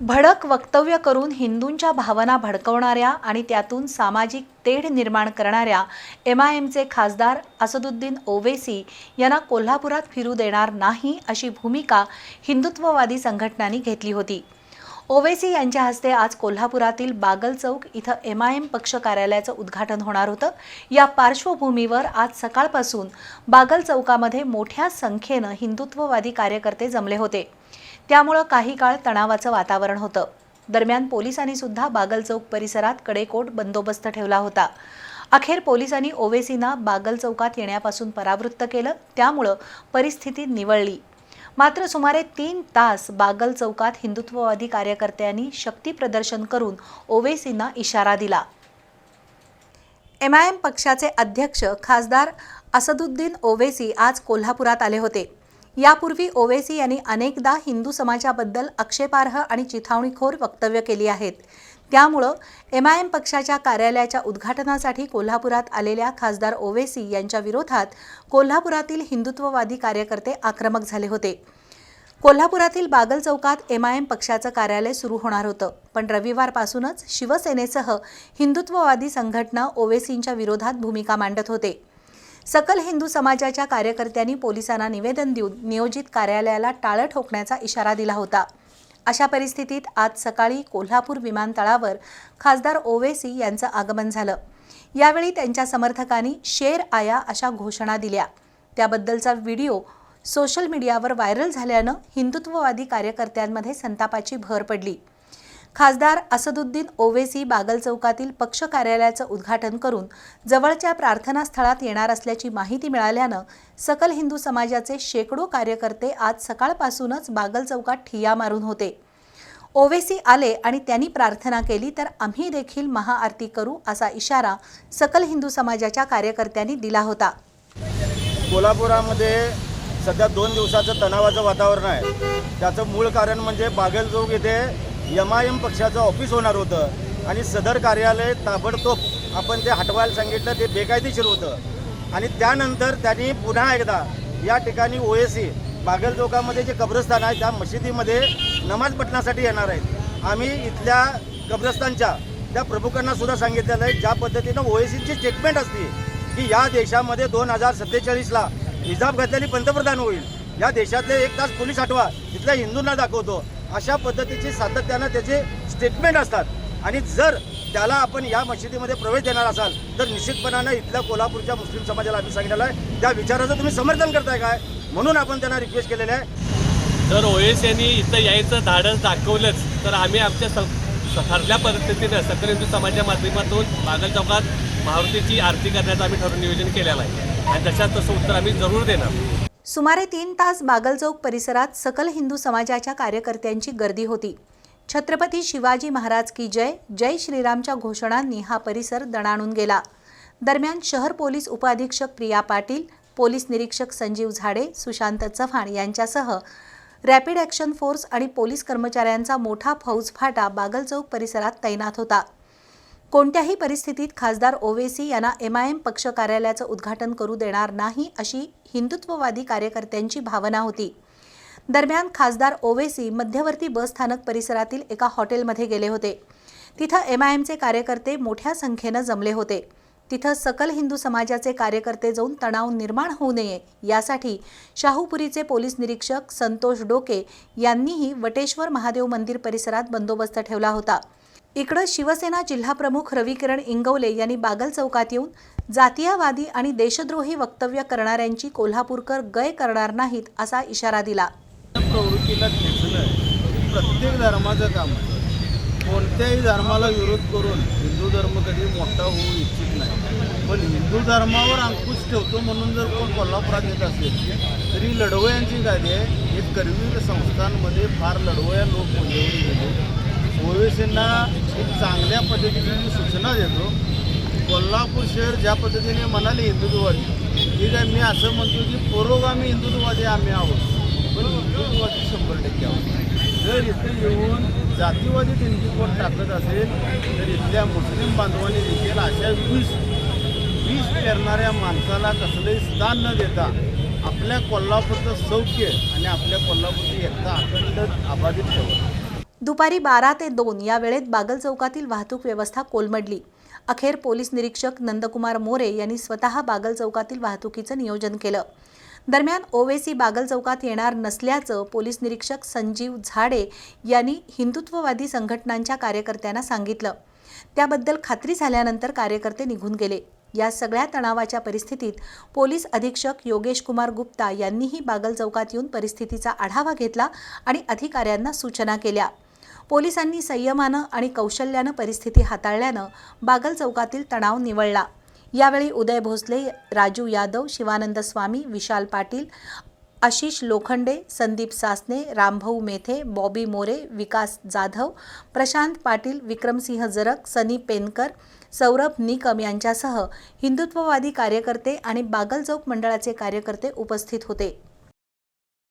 भडक वक्तव्य करून हिंदूंच्या भावना भडकवणाऱ्या आणि त्यातून सामाजिक तेढ निर्माण करणाऱ्या एम आय एमचे खासदार असदुद्दीन ओवेसी यांना कोल्हापुरात फिरू देणार नाही अशी भूमिका हिंदुत्ववादी संघटनांनी घेतली होती. ओवेसी यांच्या हस्ते आज कोल्हापुरातील बागल चौक इथं एम आय एम पक्ष कार्यालयाचं उद्घाटन होणार होतं. या पार्श्वभूमीवर आज सकाळपासून बागल चौकामध्ये मोठ्या संख्येनं हिंदुत्ववादी कार्यकर्ते जमले होते. त्यामुळं काही काळ तणावाचं वातावरण होतं. दरम्यान पोलिसांनी सुद्धा बागल चौक परिसरात कडेकोट बंदोबस्त ठेवला होता. अखेर पोलिसांनी ओवेसींना बागल चौकात येण्यापासून परावृत्त केलं त्यामुळं परिस्थिती निवळली. मात्र सुमारे तीन तास बागल चौकात हिंदुत्ववादी कार्यकर्त्यांनी शक्ती प्रदर्शन करून ओवेसींना इशारा दिला. एम आय एम पक्षाचे अध्यक्ष खासदार असदुद्दीन ओवेसी आज कोल्हापुरात आले होते. यापूर्वी ओवेसी यांनी अनेकदा हिंदू समाजाबद्दल आक्षेपार्ह आणि चिथावणीखोर वक्तव्य केली आहेत. त्यामुळं एम आय एम पक्षाच्या कार्यालयाच्या उद्घाटनासाठी कोल्हापुरात आलेल्या खासदार ओवेसी यांच्या विरोधात कोल्हापुरातील हिंदुत्ववादी कार्यकर्ते आक्रमक झाले होते. कोल्हापुरातील बागल चौकात एम आय एम पक्षाचं कार्यालय सुरू होणार होतं. पण रविवारपासूनच शिवसेनेसह हिंदुत्ववादी संघटना ओवेसींच्या विरोधात भूमिका मांडत होते. सकल हिंदू समाजाच्या कार्यकर्त्यांनी पोलिसांना निवेदन देऊन नियोजित कार्यालयाला टाळं ठोकण्याचा इशारा दिला होता. अशा परिस्थितीत आज सकाळी कोल्हापूर विमानतळावर खासदार ओवेसी यांचं आगमन झालं. यावेळी त्यांच्या समर्थकांनी शेर आया अशा घोषणा दिल्या. त्याबद्दलचा व्हिडिओ सोशल मीडियावर व्हायरल झाल्यानं हिंदुत्ववादी कार्यकर्त्यांमध्ये संतापाची भर पडली. खासदार असदुद्दीन ओवेसी बागल चौकातील पक्ष कार्यालयाचं उद्घाटन करून जवळच्या प्रार्थनास्थळात येणार असल्याची माहिती मिळाल्यानं सकल हिंदू समाजाचे शेकडो कार्यकर्ते आज सकाळपासूनच बागल चौकात ठिया मारून होते. ओवेसी आले आणि त्यांनी प्रार्थना केली तर आम्ही देखील महाआरती करू असा इशारा सकल हिंदू समाजाच्या कार्यकर्त्यांनी दिला होता. कोल्हापुरामध्ये सध्या दोन दिवसाचं तणावाचं वातावरण आहे. त्याचं मूळ कारण म्हणजे बागल चौक येथे एम आय एम पक्षाचं ऑफिस होणार होतं आणि सदर कार्यालय ताबडतोब आपण ते हटवायला सांगितलं ते बेकायदेशीर होतं. आणि त्यानंतर त्यांनी पुन्हा एकदा या ठिकाणी ओ एस सी बागल जे कब्रस्तान आहे त्या मशिदीमध्ये नमाज पठणासाठी येणार आहेत. आम्ही इथल्या कब्रस्तानच्या त्या प्रमुखांना सुद्धा सांगितलेलं आहे ज्या पद्धतीनं ओ एस सीची स्टेटमेंट असते की या देशामध्ये दोन हजार सत्तेचाळीसला हिजाब घातल्याने पंतप्रधान होईल. या देशातले एक तास पोलीस आठवा इथल्या हिंदूंना दाखवतो. अशा पद्धतीची सातत्यानं त्याचे स्टेटमेंट असतात. आणि जर त्याला आपण या मशिदीमध्ये प्रवेश देणार असाल तर निश्चितपणानं इथल्या कोल्हापूरच्या मुस्लिम समाजाला आम्ही सांगितलेलं आहे. त्या विचाराचं तुम्ही समर्थन करताय काय? म्हणून आपण त्यांना रिक्वेस्ट केलेलं आहे. जर ओएस यांनी इथं यायचं धाडस दाखवलंच तर आम्ही आमच्या स ठरल्या पद्धतीनं सकल हिंदू समाजाच्या माध्यमातून बागल चौकात मारुतीची आरती करण्याचं आम्ही ठरवून नियोजन केलेलं आहे. आणि तशाच तसं उत्तर आम्ही जरूर देणार. सुमारे तीन तास बागल चौक परिसरात सकल हिंदू समाजाच्या कार्यकर्त्यांची गर्दी होती. छत्रपती शिवाजी महाराज की जय जय श्रीरामच्या घोषणांनी हा परिसर दणाणून गेला. दरम्यान शहर पोलीस उपअधीक्षक प्रिया पाटील पोलीस निरीक्षक संजीव झाडे सुशांत चव्हाण यांच्यासह रॅपिड ॲक्शन फोर्स आणि पोलीस कर्मचाऱ्यांचा मोठा फौजफाटा बागल चौक परिसरात तैनात होता. कोणत्याही परिस्थितीत खासदार ओवेसी यांना एम आय एम पक्ष कार्यालयाचं उद्घाटन करू देणार नाही अशी हिंदुत्ववादी कार्यकर्त्यांची भावना होती. दरम्यान खासदार ओवेसी मध्यवर्ती बस स्थानक परिसरातील एका हॉटेलमध्ये गेले होते. तिथं एम आय एमचे कार्यकर्ते मोठ्या संख्येनं जमले होते. तिथं सकल हिंदू समाजाचे कार्यकर्ते जाऊन तणाव निर्माण होऊ नये यासाठी शाहूपुरीचे पोलीस निरीक्षक संतोष डोके यांनीही वटेश्वर महादेव मंदिर परिसरात बंदोबस्त ठेवला होता. इकडं शिवसेना जिल्हाप्रमुख रविकिरण इंगवले यांनी बागल चौकात येऊन जातीयवादी आणि देशद्रोही वक्तव्य करणाऱ्यांची कोल्हापूरकर गय करणार नाहीत असा इशारा दिला. प्रवृत्तीला प्रत्येक धर्माचं काम आहे. कोणत्याही धर्माला विरोध करून हिंदू धर्म कधी मोठा होऊ इच्छित नाही. पण हिंदू धर्मावर अंकुश ठेवतो म्हणून जर कोण कोल्हापुरात येत असेल तरी लढवयांची गादी आहे. हे करवीर संस्थांमध्ये फार लढवया लोक मंजूर गेले. ओवेसींना एक चांगल्या पद्धतीने मी सूचना देतो. कोल्हापूर शहर ज्या पद्धतीने म्हणाले हिंदुत्ववादी ठीक आहे मी असं म्हणतो की पुरोगामी हिंदुत्ववादी आम्ही आहोत. पण हिंदुत्ववादी शंभर टक्के आहोत. जर इथे येऊन जातीवादी हिंदुत्व टाकत असेल तर इथल्या मुस्लिम बांधवांनी देखील अशा वीस वीस पेरणाऱ्या माणसाला कसलंही स्थान न देता आपल्या कोल्हापूरचं सौख्य आणि आपल्या कोल्हापूरची एकता अखंड अबाधित ठेवत. दुपारी बारा ते दोन या वेळेत बागल चौकातील वाहतूक व्यवस्था कोलमडली. अखेर पोलीस निरीक्षक नंदकुमार मोरे यांनी स्वतः बागल चौकातील वाहतुकीचं नियोजन केलं. दरम्यान ओवेसी बागल चौकात येणार नसल्याचं पोलीस निरीक्षक संजीव झाडे यांनी हिंदुत्ववादी संघटनांच्या कार्यकर्त्यांना सांगितलं. त्याबद्दल खात्री झाल्यानंतर कार्यकर्ते निघून गेले. या सगळ्या तणावाच्या परिस्थितीत पोलीस अधीक्षक योगेश कुमार गुप्ता यांनीही बागल चौकात येऊन परिस्थितीचा आढावा घेतला आणि अधिकाऱ्यांना सूचना केल्या. पोलिसांनी संयमानं आणि कौशल्यानं परिस्थिती हाताळल्यानं बागल चौकातील तणाव निवळला. यावेळी उदय भोसले राजू यादव शिवानंद स्वामी विशाल पाटील आशिष लोखंडे संदीप सासने रामभाऊ मेथे बॉबी मोरे विकास जाधव प्रशांत पाटील विक्रमसिंह जरक सनी पेनकर सौरभ निकम यांच्यासह हिंदुत्ववादी कार्यकर्ते आणि बागल चौक मंडळाचे कार्यकर्ते उपस्थित होते.